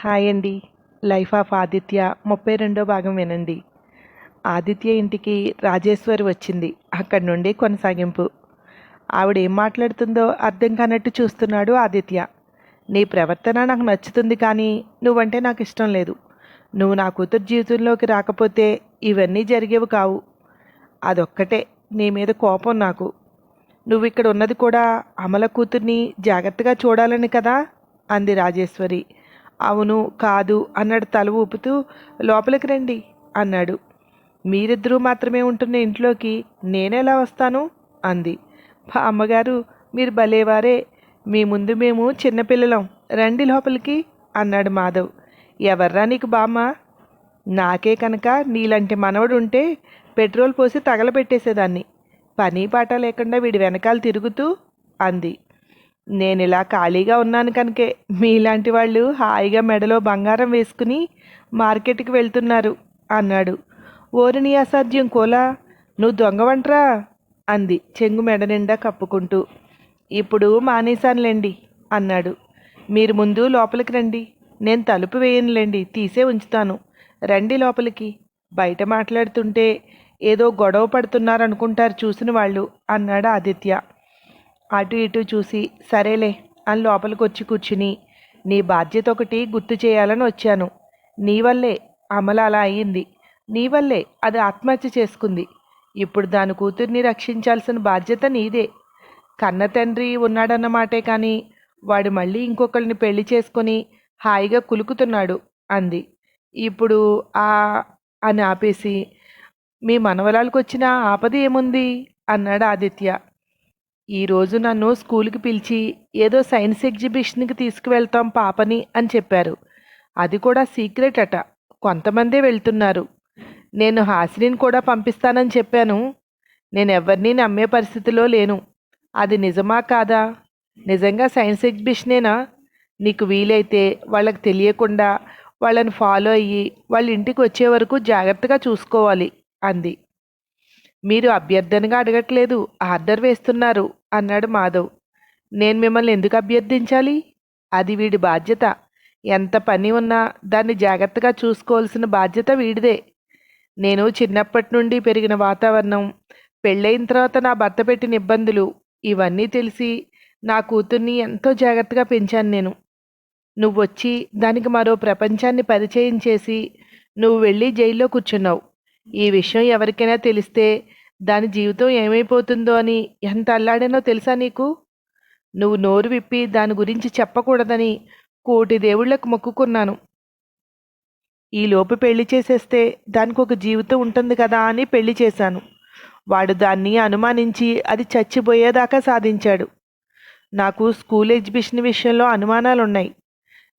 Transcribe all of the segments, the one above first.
Hi అండి. Life of Aditya ముప్పై రెండో భాగం వినండి. ఆదిత్య ఇంటికి రాజేశ్వరి వచ్చింది. అక్కడి నుండి కొనసాగింపు. ఆవిడ ఏం మాట్లాడుతుందో అర్థం కానట్టు చూస్తున్నాడు ఆదిత్య. నీ ప్రవర్తన నాకు నచ్చుతుంది కానీ నువ్వంటే నాకు ఇష్టం లేదు. నువ్వు నా కూతురు జీవితంలోకి రాకపోతే ఇవన్నీ జరిగేవి కావు. అదొక్కటే నీ మీద కోపం నాకు. నువ్వు ఇక్కడ ఉన్నది కూడా అమల కూతుర్ని జాగ్రత్తగా చూడాలని కదా? అంది రాజేశ్వరి. అవును కాదు అన్నాడు తల ఊపుతూ లోపలికి రండి అన్నాడు. మీరిద్దరూ మాత్రమే ఉంటున్న ఇంట్లోకి నేనెలా వస్తాను? అంది. "మా అమ్మగారు మీరు భలేవారే మీ ముందు మేము చిన్నపిల్లలం రండి లోపలికి అన్నాడు మాధవ్. ఎవర్రా నీకు బామ్మ? నాకే కనుక నీలాంటి మనవడు ఉంటే పెట్రోల్ పోసి తగలబెట్టేసేదాన్ని. పని పాట లేకుండా వీడి వెనకాల తిరుగుతూ అంది. నేను ఇలా ఖాళీగా ఉన్నాను కనుకే. మీలాంటి వాళ్ళు హాయిగా మెడలో బంగారం వేసుకుని మార్కెట్కి వెళ్తున్నారు అన్నాడు. ఓరిని అసాధ్యం కోలా నువ్వు దొంగవంట్రా అంది చెంగు మెడ నిండా కప్పుకుంటూ. ఇప్పుడు మానేశానులేండి అన్నాడు. మీరు ముందు లోపలికి రండి నేను తలుపు వేయనులేండి తీసే ఉంచుతాను. రండి లోపలికి. బయట మాట్లాడుతుంటే ఏదో గొడవ పడుతున్నారనుకుంటారు చూసిన వాళ్ళు అన్నాడు ఆదిత్య. అటు ఇటు చూసి సరేలే అని లోపలికి వచ్చి కూర్చుని నీ బాధ్యత ఒకటి గుర్తు చేయాలని వచ్చాను. నీ వల్లే అమల అలా అయింది. నీ వల్లే అది ఆత్మహత్య చేసుకుంది. ఇప్పుడు దాని కూతుర్ని రక్షించాల్సిన బాధ్యత నీదే. కన్న తండ్రి ఉన్నాడన్నమాటే కానీ వాడు మళ్ళీ ఇంకొకరిని పెళ్ళి చేసుకొని హాయిగా కులుకుతున్నాడు అంది. ఇప్పుడు ఆ అని ఆపేసి మీ మనవరాలకు వచ్చిన ఆపద ఏముంది అన్నాడు ఆదిత్య. ఈరోజు నన్ను స్కూల్కి పిలిచి ఏదో సైన్స్ ఎగ్జిబిషన్కి తీసుకువెళ్తాం పాపని అని చెప్పారు. అది కూడా సీక్రెట్ అట. కొంతమందే వెళ్తున్నారు. నేను హాసినిని కూడా పంపిస్తానని చెప్పాను. నేను ఎవరిని నమ్మే పరిస్థితిలో లేను. అది నిజమా కాదా? నిజంగా సైన్స్ ఎగ్జిబిషనేనా? నీకు వీలైతే వాళ్ళకి తెలియకుండా వాళ్ళని ఫాలో అయ్యి వాళ్ళ ఇంటికి వచ్చే వరకు జాగ్రత్తగా చూసుకోవాలి అంది. మీరు అభ్యర్థనగా అడగట్లేదు ఆర్డర్ వేస్తున్నారు అన్నాడు మాధవ్. నేను మిమ్మల్ని ఎందుకు అభ్యర్థించాలి? అది వీడి బాధ్యత. ఎంత పని ఉన్నా దాన్ని జాగ్రత్తగా చూసుకోవాల్సిన బాధ్యత వీడిదే. నేను చిన్నప్పటి నుండి పెరిగిన వాతావరణం పెళ్ళైన తర్వాత నా భర్త పెట్టిన ఇబ్బందులు ఇవన్నీ తెలిసి నా కూతుర్ని ఎంతో జాగ్రత్తగా పెంచాను నేను. నువ్వు వచ్చి దానికి మరో ప్రపంచాన్ని పరిచయం చేసి నువ్వు వెళ్ళి జైల్లో కూర్చున్నావు. ఈ విషయం ఎవరికైనా తెలిస్తే దాని జీవితం ఏమైపోతుందో అని ఎంత అల్లాడానో తెలుసా నీకు? నువ్వు నోరు విప్పి దాని గురించి చెప్పకూడదని కోటి దేవుళ్ళకు మొక్కుకున్నాను. ఈ లోపు పెళ్ళి చేసేస్తే దానికి ఒక జీవితం ఉంటుంది కదా అని పెళ్ళి చేశాను. వాడు దాన్ని అనుమానించి అది చచ్చిపోయేదాకా సాధించాడు. నాకు స్కూల్ ఎగ్జిబిషన్ విషయంలో అనుమానాలున్నాయి.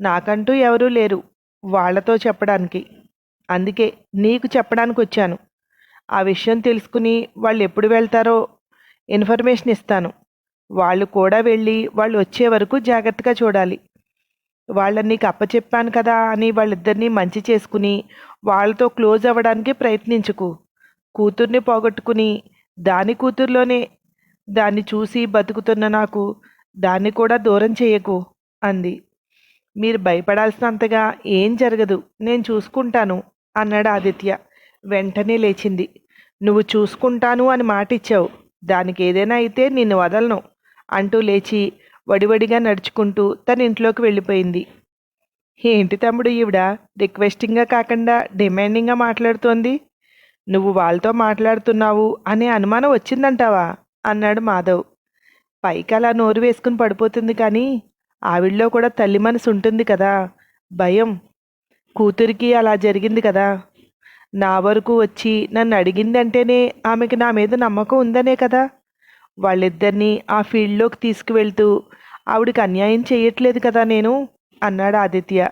నాకంటూ ఎవరూ లేరు. వాళ్ళతో చెప్పడానికి. అందుకే నీకు చెప్పడానికి వచ్చాను ఆ విషయం తెలుసుకుని వాళ్ళు ఎప్పుడు వెళ్తారో ఇన్ఫర్మేషన్ ఇస్తాను. వాళ్ళు కూడా వెళ్ళి వాళ్ళు వచ్చే వరకు జాగ్రత్తగా చూడాలి. వాళ్ళని నీకు అప్పచెప్పాను కదా అని వాళ్ళిద్దరినీ మంచి చేసుకుని వాళ్ళతో క్లోజ్ అవ్వడానికి ప్రయత్నించుకు. కూతుర్ని పోగొట్టుకుని దాని కూతుర్లోనే దాన్ని చూసి బతుకుతున్న నాకు దాన్ని కూడా దూరం చేయకు అంది. మీరు భయపడాల్సినంతగా ఏం జరగదు. నేను చూసుకుంటాను. అన్నాడు ఆదిత్య. వెంటనే లేచింది. నువ్వు చూసుకుంటాను అని మాటిచ్చావు. దానికి ఏదైనా అయితే నిన్ను వదలను అంటూ లేచి వడివడిగా నడుచుకుంటూ తన ఇంట్లోకి వెళ్ళిపోయింది. ఏంటి తమ్ముడు ఈవిడ? రిక్వెస్టింగ్గా కాకుండా డిమాండింగ్గా మాట్లాడుతోంది? నువ్వు వాళ్ళతో మాట్లాడుతున్నావు అనే అనుమానం వచ్చిందంటావా? అన్నాడు మాధవ్. పైకి అలా నోరు వేసుకుని పడిపోతుంది కానీ ఆవిడలో కూడా తల్లి మనసు ఉంటుంది కదా. భయం కూతురికి అలా జరిగింది కదా. నా వరకు వచ్చి నన్ను అడిగిందంటేనే ఆమెకి నా మీద నమ్మకం ఉందనే కదా. వాళ్ళిద్దరినీ ఆ ఫీల్డ్లోకి తీసుకువెళ్తూ ఆవిడికి అన్యాయం చేయట్లేదు కదా నేను అన్నాడు ఆదిత్య.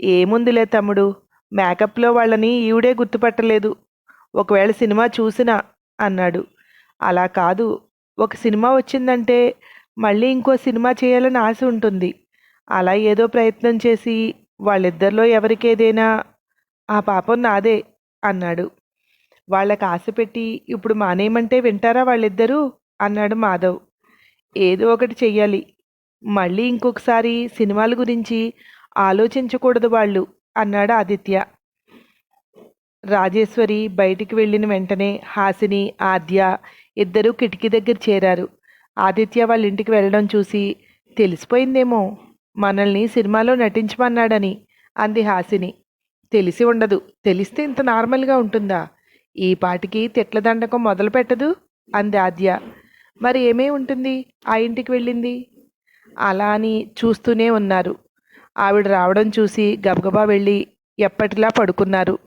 ఏముందిలే తమ్ముడు మేకప్లో వాళ్ళని ఈవిడే గుర్తుపట్టలేదు. ఒకవేళ సినిమా చూసినా అన్నాడు. అలా కాదు ఒక సినిమా వచ్చిందంటే మళ్ళీ ఇంకో సినిమా చేయాలని ఆశ ఉంటుంది. అలా ఏదో ప్రయత్నం చేసి వాళ్ళిద్దరిలో ఎవరికేదైనా ఆ పాపం నాదే అన్నాడు. వాళ్ళకి ఆశ పెట్టి ఇప్పుడు మానేయమంటే వింటారా వాళ్ళిద్దరూ? అన్నాడు మాధవ్. ఏదో ఒకటి చెయ్యాలి. మళ్ళీ ఇంకొకసారి సినిమాల గురించి ఆలోచించకూడదు వాళ్ళు అన్నాడు ఆదిత్య. రాజేశ్వరి బయటికి వెళ్ళిన వెంటనే హాసిని ఆద్య ఇద్దరూ కిటికీ దగ్గర చేరారు. ఆదిత్య వాళ్ళ ఇంటికి వెళ్ళడం చూసి తెలిసిపోయిందేమో మనల్ని సినిమాలో నటించమన్నాడని అంది హాసిని. తెలిసి ఉండదు. తెలిస్తే ఇంత నార్మల్గా ఉంటుందా? ఈ పాటికి తిట్ల దండకం మొదలు పెట్టదు అంది ఆద్య. మరి ఏమై ఉంటుంది? ఆ ఇంటికి వెళ్ళింది? అలా అని చూస్తూనే ఉన్నారు. ఆవిడ రావడం చూసి గబగబా వెళ్ళి ఎప్పటిలా పడుకున్నారు.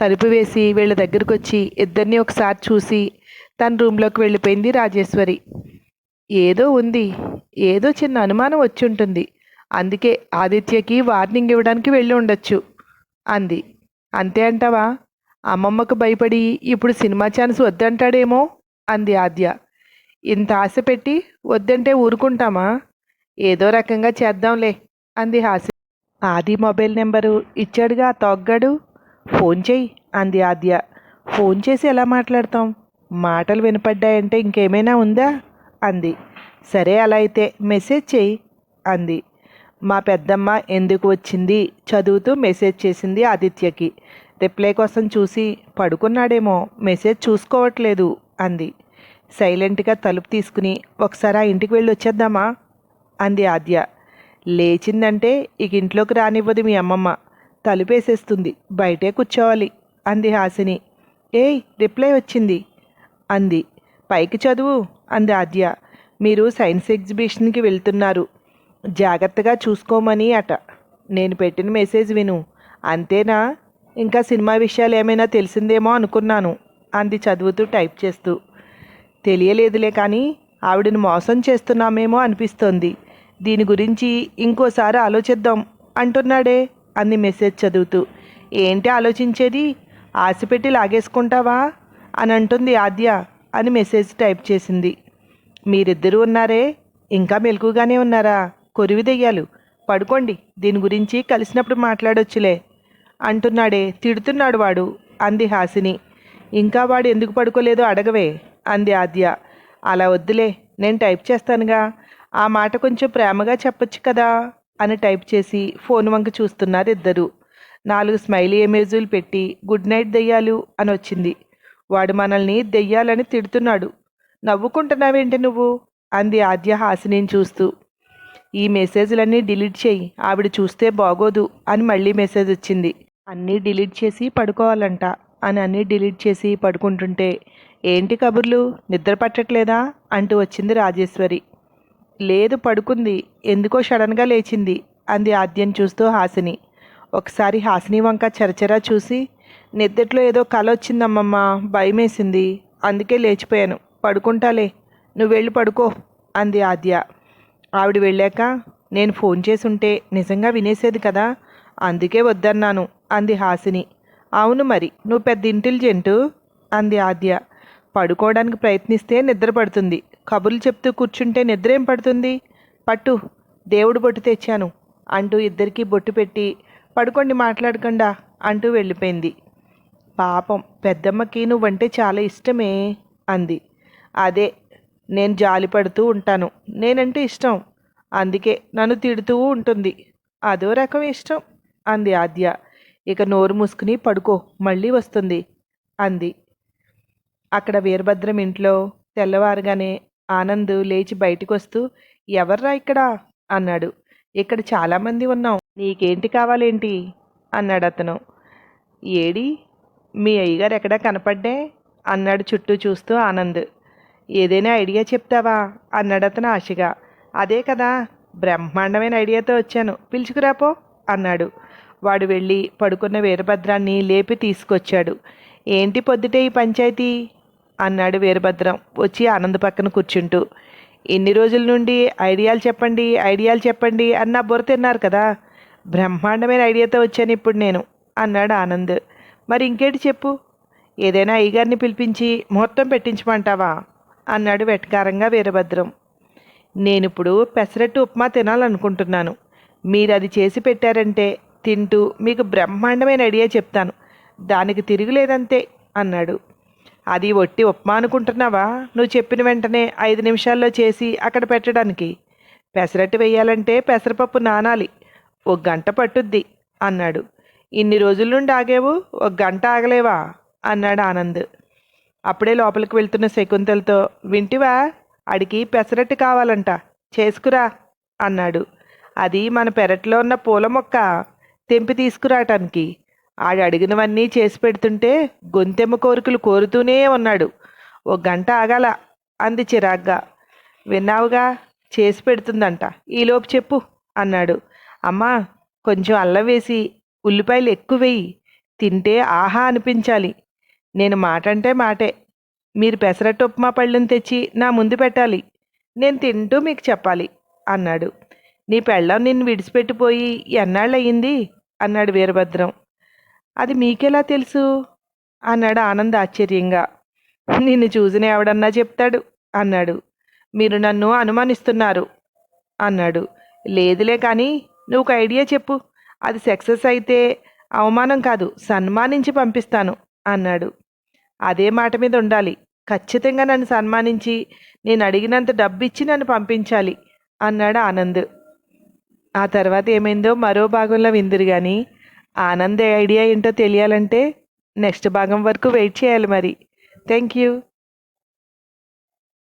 తలుపు వేసి వీళ్ళ దగ్గరకు వచ్చి ఇద్దరిని ఒకసారి చూసి తన రూమ్లోకి వెళ్ళిపోయింది రాజేశ్వరి. ఏదో ఉంది. ఏదో చిన్న అనుమానం వచ్చి ఉంటుంది. అందుకే ఆదిత్యకి వార్నింగ్ ఇవ్వడానికి వెళ్ళి ఉండొచ్చు అంది. అంతే అంటావా? అమ్మమ్మకు భయపడి ఇప్పుడు సినిమా ఛాన్స్ వద్దంటాడేమో అంది ఆద్య. ఇంత ఆశ పెట్టి వద్దంటే ఊరుకుంటామా? ఏదో రకంగా చేద్దాంలే అంది హాసి ఆది మొబైల్ నెంబరు ఇచ్చాడుగా తొగ్గాడు. ఫోన్ చెయ్యి అంది ఆద్య. ఫోన్ చేసి ఎలా మాట్లాడతాం? మాటలు వినపడ్డాయంటే ఇంకేమైనా ఉందా? అంది. సరే అలా అయితే మెసేజ్ చెయ్యి అంది. మా పెద్దమ్మ ఎందుకు వచ్చింది చదువుతూ మెసేజ్ చేసింది ఆదిత్యకి. రిప్లై కోసం చూసి పడుకున్నాడేమో మెసేజ్ చూసుకోవట్లేదు అంది. సైలెంట్గా తలుపు తీసుకుని ఒకసారి ఆ ఇంటికి వెళ్ళి వచ్చేద్దామా? అంది ఆద్య. లేచిందంటే ఇక ఇంట్లోకి రానివ్వదు మీ అమ్మమ్మ. తలుపేసేస్తుంది బయటే కూర్చోవాలి అంది హాసిని. ఏయ్ రిప్లై వచ్చింది అంది. పైకి చదువు అంది ఆద్య. మీరు సైన్స్ ఎగ్జిబిషన్కి వెళ్తున్నారు జాగ్రత్తగా చూసుకోమని అట. నేను పెట్టిన మెసేజ్ విను. అంతేనా? ఇంకా సినిమా విషయాలు ఏమైనా తెలిసిందేమో అనుకున్నాను. అంది చదువుతూ టైప్ చేస్తూ. తెలియలేదులే కానీ ఆవిడని మోసం చేస్తున్నామేమో అనిపిస్తోంది. దీని గురించి ఇంకోసారి ఆలోచిద్దాం అంటున్నాడే అంది మెసేజ్ చదువుతూ. ఏంటి ఆలోచించేది? ఆశపెట్టి లాగేసుకుంటావా? అని అంటుంది ఆద్య అని మెసేజ్ టైప్ చేసింది. మీరిద్దరూ ఉన్నారే? ఇంకా మెలకుగానే ఉన్నారా? కొరివి దెయ్యాలు పడుకోండి దీని గురించి కలిసినప్పుడు మాట్లాడొచ్చులే. అంటున్నాడే తిడుతున్నాడు వాడు అంది హాసిని. ఇంకా వాడు ఎందుకు పడుకోలేదో అడగవే అంది ఆద్య. అలా వద్దులే నేను టైప్ చేస్తానుగా. ఆ మాట కొంచెం ప్రేమగా చెప్పొచ్చు కదా అని టైప్ చేసి ఫోన్ వంక చూస్తున్నారు ఇద్దరు. నాలుగు స్మైలీ ఎమేజులు పెట్టి గుడ్ నైట్ దెయ్యాలు అని వచ్చింది. వాడు మనల్ని దెయ్యాలని తిడుతున్నాడు. నవ్వుకుంటున్నావేంటి నువ్వు? అంది ఆద్య హాసిని చూస్తూ. ఈ మెసేజ్లన్నీ డిలీట్ చేయి. ఆవిడ చూస్తే బాగోదు అని మళ్ళీ మెసేజ్ వచ్చింది. అన్నీ డిలీట్ చేసి పడుకోవాలంట. అని అన్నీ డిలీట్ చేసి పడుకుంటుంటే ఏంటి కబుర్లు? నిద్ర పట్టట్లేదా? అంటూ వచ్చింది రాజేశ్వరి. లేదు పడుకుంది. ఎందుకో సడన్గా లేచింది అంది ఆద్యం చూస్తూ హాసిని. ఒకసారి హాసిని వంక చరచరా చూసి నిద్దట్లో ఏదో కల వచ్చిందమ్మమ్మ. భయమేసింది. అందుకే లేచిపోయాను. పడుకుంటాలే. నువ్వు వెళ్ళి పడుకో అంది ఆద్య. ఆవిడ వెళ్ళాక నేను ఫోన్ చేసి ఉంటే నిజంగా వినేసేది కదా అందుకే వద్దన్నాను అంది హాసిని. అవును మరి నువ్వు పెద్ద ఇంటెలిజెంటు అంది ఆద్య. పడుకోవడానికి ప్రయత్నిస్తే నిద్ర పడుతుంది. కబుర్లు చెప్తూ కూర్చుంటే నిద్ర ఏం పడుతుంది? పట్టు దేవుడు బొట్టు తెచ్చాను అంటూ ఇద్దరికీ బొట్టు పెట్టి పడుకోండి మాట్లాడకుండా అంటూ వెళ్ళిపోయింది. పాపం పెద్దమ్మకి నువ్వంటే చాలా ఇష్టమే అంది. అదే నేను జాలి పడుతూ ఉంటాను. నేనంటే ఇష్టం. అందుకే నన్ను తిడుతూ ఉంటుంది. అదో రకం ఇష్టం. అంది ఆద్య. ఇక నోరు మూసుకుని పడుకో మళ్ళీ వస్తుంది. అంది. అక్కడ వీరభద్రం ఇంట్లో తెల్లవారుగానే ఆనంద్ లేచి బయటికి వస్తూ ఎవర్రా ఇక్కడ? అన్నాడు. ఇక్కడ చాలామంది ఉన్నాం. నీకేంటి కావాలేంటి? అన్నాడు అతను. ఏడి? మీ అయ్యగారు ఎక్కడా కనపడ్డే? అన్నాడు చుట్టూ చూస్తూ ఆనంద్. ఏదైనా ఐడియా చెప్తావా? అన్నాడు అతను ఆశగా. అదే కదా బ్రహ్మాండమైన ఐడియాతో వచ్చాను. పిలుచుకురాపో అన్నాడు. వాడు వెళ్ళి పడుకున్న వీరభద్రాన్ని లేపి తీసుకొచ్చాడు. ఏంటి పొద్దుటే ఈ పంచాయతీ? అన్నాడు వీరభద్రం వచ్చి ఆనంద్ పక్కన కూర్చుంటూ. ఎన్ని రోజుల నుండి ఐడియాలు చెప్పండి ఐడియాలు చెప్పండి అన్న బుర్ర తిన్నారు కదా. బ్రహ్మాండమైన ఐడియాతో వచ్చాను ఇప్పుడు నేను అన్నాడు ఆనంద్. మరి ఇంకేటి చెప్పు? ఏదైనా అయ్యగారిని పిలిపించి ముహూర్తం పెట్టించమంటావా? అన్నాడు వెటకారంగా వీరభద్రం. నేనిప్పుడు పెసరట్టు ఉప్మా తినాలనుకుంటున్నాను. మీరు అది చేసి పెట్టారంటే తింటూ మీకు బ్రహ్మాండమైన ఐడియా చెప్తాను. దానికి తిరుగులేదంతే అన్నాడు. అది ఒట్టి ఉప్మా అనుకుంటున్నావా? నువ్వు చెప్పిన వెంటనే ఐదు నిమిషాల్లో చేసి అక్కడ పెట్టడానికి. పెసరట్టు వేయాలంటే పెసరపప్పు నానాలి. ఒక గంట పట్టుద్ది అన్నాడు. ఇన్ని రోజుల నుండి ఆగేవు? ఒక గంట ఆగలేవా? అన్నాడు ఆనంద్. అప్పుడే లోపలికి వెళ్తున్న శకుంతలతో వింటివా? అడిగి పెసరట్టు కావాలంట. చేసుకురా అన్నాడు. అది మన పెరట్లో ఉన్న పూల మొక్క. తెంపి తీసుకురావటానికి ఆడు అడిగినవన్నీ చేసి పెడుతుంటే గొంతెమ్మ కోరికలు కోరుతూనే ఉన్నాడు. ఓ గంట ఆగాల అంది చిరాగ్గా. విన్నావుగా చేసి పెడుతుందంట. ఈలోపు చెప్పు అన్నాడు. అమ్మా కొంచెం అల్లం వేసి ఉల్లిపాయలు ఎక్కువ వేయి. తింటే ఆహా అనిపించాలి. నేను మాట అంటే మాటే. మీరు పెసరట్టు ఉప్మా పళ్ళని తెచ్చి నా ముందు పెట్టాలి. నేను తింటూ మీకు చెప్పాలి అన్నాడు. నీ పెళ్ళం నిన్ను విడిచిపెట్టిపోయి ఎన్నాళ్ళయింది? అన్నాడు వీరభద్రం. అది మీకెలా తెలుసు? అన్నాడు ఆనంద్ ఆశ్చర్యంగా. నిన్ను చూసిన ఎవడన్నా చెప్తాడు అన్నాడు. మీరు నన్ను అనుమానిస్తున్నారు అన్నాడు. లేదులే కానీ నువ్వు ఒక ఐడియా చెప్పు. అది సక్సెస్ అయితే అవమానం కాదు సన్మానించి పంపిస్తాను అన్నాడు. అదే మాట మీద ఉండాలి. ఖచ్చితంగా నన్ను సన్మానించి నేను అడిగినంత డబ్బు ఇచ్చి నన్ను పంపించాలి అన్నాడు ఆనంద్. ఆ తర్వాత ఏమైందో మరో భాగంలో విందురు కానీ ఆనంద్ ఐడియా ఏంటో తెలియాలంటే నెక్స్ట్ భాగం వరకు వెయిట్ చేయాలి మరి. Thank you.